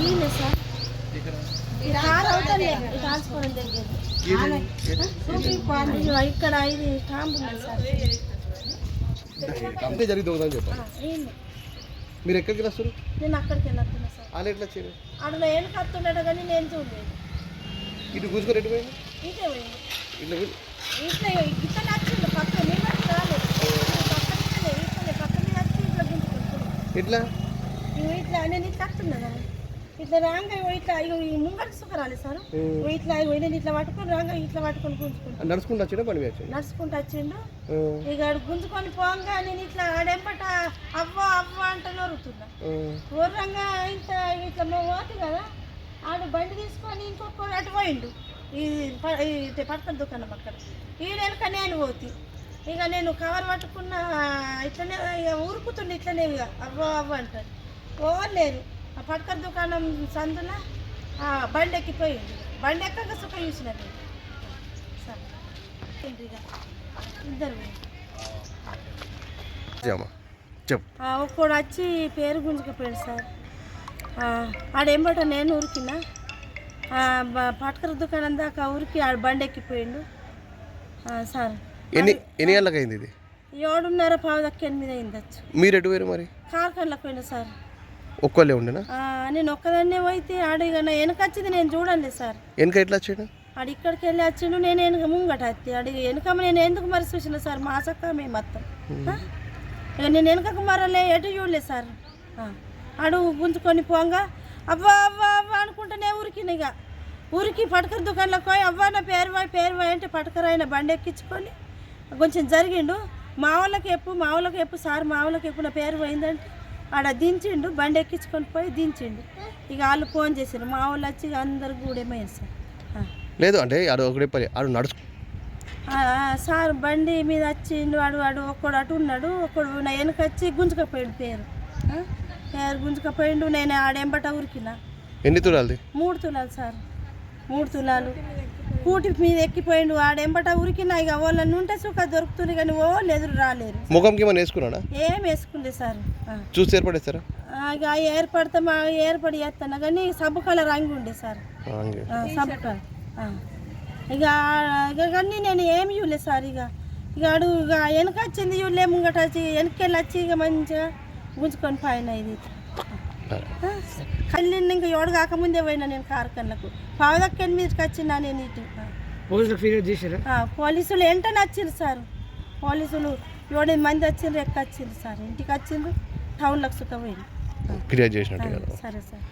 ఈయన సార్. ఈ కాల్చుకోవడం జరిగేది. ఇక్కడ ఇది అంతే జరిగి దొంగతనం చెప్పాలి ఆ, ఈయన. మీరు ఎక్కడికి వస్తారు నేను అక్కడికి వెళ్ళొస్తున్నా సార్. వాళ్ళు ఎట్లా వచ్చారు. ఆడ నేను కత్తున్నాడు కానీ నేను చూడలేదు. ఇటు కూర్చుకొని ఎటు పోయింది? ఇదే పోయింది. ఇట్లా ఇట్లా ఇట్లా నచ్చింది. పక్క నేను రాలేదు. పక్క ఇట్లనే ఇట్లనే పక్క మీద వచ్చి ఇట్లా ఎట్లా? ఇట్లా నేను ఇట్లా వస్తున్నా కదా. ఇట్లా రాంగ ఇట్లా ముంగడికి సుఖరాలి సార్. ఇట్లా నేను ఇట్లా పట్టుకొని రాంగ ఇట్లా పట్టుకొని గుంజుకుంటాను నడుచుకుంటూ వచ్చినా పని వచ్చాడు? నడుచుకుంటూ వచ్చిండు. ఇక గుంజుకొని పోగా నేను ఇట్లా ఆడెంపట అవ్వ అవ్వ అంటే నొరుతున్నా ఊర్రంగా ఇంత ఇట్లా పోతే కదా ఆడు బండి తీసుకొని ఇంకొక అటు పోయిండు. ఈ ప- ఈ పక్కన దుకాణం అక్కడ. ఈ వెనక నేను పోతి ఇక నేను కవర్ పట్టుకున్న ఇట్లనే ఇక ఊరుకుతుండే ఇట్లనే ఇక అవ్వ అవ్వ అంటాడు. పోలేరు ఆ పక్కన దుకాణం సందున బండి ఎక్కిపోయింది. బండి ఎక్కక సుఖ చూసిన నేను. సరే. ఏంటి ఇక? ఇద్దరు ఒక్కడు వచ్చి పేరు గుంజుకపోయాడు సార్. ఆడేంబట నేను బ- పటకర దుకాణం దాకా ఊరికి ఆడ బండి ఎక్కిపోయిండు. సార్. ఎన్ని ఎన్ని గంటలకు అయింది ఇది? ఏడున్నర పావు దక్క ఎనిమిది అయిందచ్చు మీరు ఎటు పోయారు మరి? కార్ఖానలకు పోయినా సార్. ఒక్కళ్ళే ఉండేనా? నేను ఒక్కదాన్నే పోయితే నా వెనకొచ్చింది నేను చూడండి సార్. వెనక ఎట్లా వచ్చాడు? ఆడు ఇక్కడికి వెళ్ళి వచ్చిండు నేను వెనక ముంగట వచ్చి ఆడు వెనక నేను ఎందుకు మరి చూసిన సార్ మా సక్క మేము మొత్తం? ఇక నేను వెనకకు మరలే ఎటు చూడలే సార్. ఆడు గుంజుకొని పోంగా అవ్వా అవ్వా అవ్వ అనుకుంటేనే ఊరికిన ఇక. ఊరికి పటకర దుకాణంలోకి పోయి అవ్వ నా పేరు పోయి పేరు పోయి అంటే పటకర అయిన బండి ఎక్కించుకొని కొంచెం జరిగిండు. మా వాళ్ళకి ఎప్పు మా వాళ్ళకి ఎప్పు సార్ మా వాళ్ళకి ఎప్పు నా పేరు పోయిందంటే. ఆడ దించిండు బండి ఎక్కించుకొని పోయి దించిండు. ఇక వాళ్ళు ఫోన్ చేశారు మా వాళ్ళు వచ్చి ఇక అందరు గూడేమైంది సార్. లేదు అంటే ఆడు ఒకటే పని ఆడు నడుచు సార్ బండి మీద వచ్చిండు వాడు వాడు ఒక్కడు అటు ఉన్నాడు ఒక్కడు నా వెనక వచ్చి గుంజుకపోయాడు పేరు? పేరు గుంజుకపోయిండు నేను ఆడెంబట ఉరికిన. ఎన్ని తులాలది? మూడు తులాలు సార్. మూడు తులాలు కూటి మీద ఎక్కిపోయిండు. ఆడెంబట ఉరికిన ఇక వాళ్ళని ఉంటే సుఖ దొరుకుతుంది కానీ ఓ ఎదురు రాలేరు. ముఖంకి ఏమైనా వేసుకున్నాడా? ఏం వేసుకుండే సార్. చూసి ఏర్పడేస్తారా? ఇక ఏర్పడితే మా ఏర్పడి చేస్తాను. కానీ సబ్బు కలర్ రంగు ఉండే సార్. సబ్బు కలర్. ఇక ఇక కానీ నేను ఏమి చూడలేదు సార్ ఇక ఇక అడు ఇక వెనక వచ్చింది చూడలే ముంగట వచ్చి వెనకెళ్ళి వచ్చి ఇక మంచిగా గుంజుకొని పైన ఇది. కళ్ళి ఇంకా ఏడు కాకముందే పోయినా నేను కార్ఖానలకు పావుదక్క ఎనిమిదికి వచ్చినా నేను ఇటు. పోలీసులు వెంటనే వచ్చిండ్రు సార్. పోలీసులు ఏడు మంది వచ్చిండ్రు ఎక్క వచ్చిండ్రు సార్? ఇంటికి వచ్చిండ్రు టౌన్లకు సుఖ పోయింది. ఫిర్యాదు చేసినట్టు సరే సార్.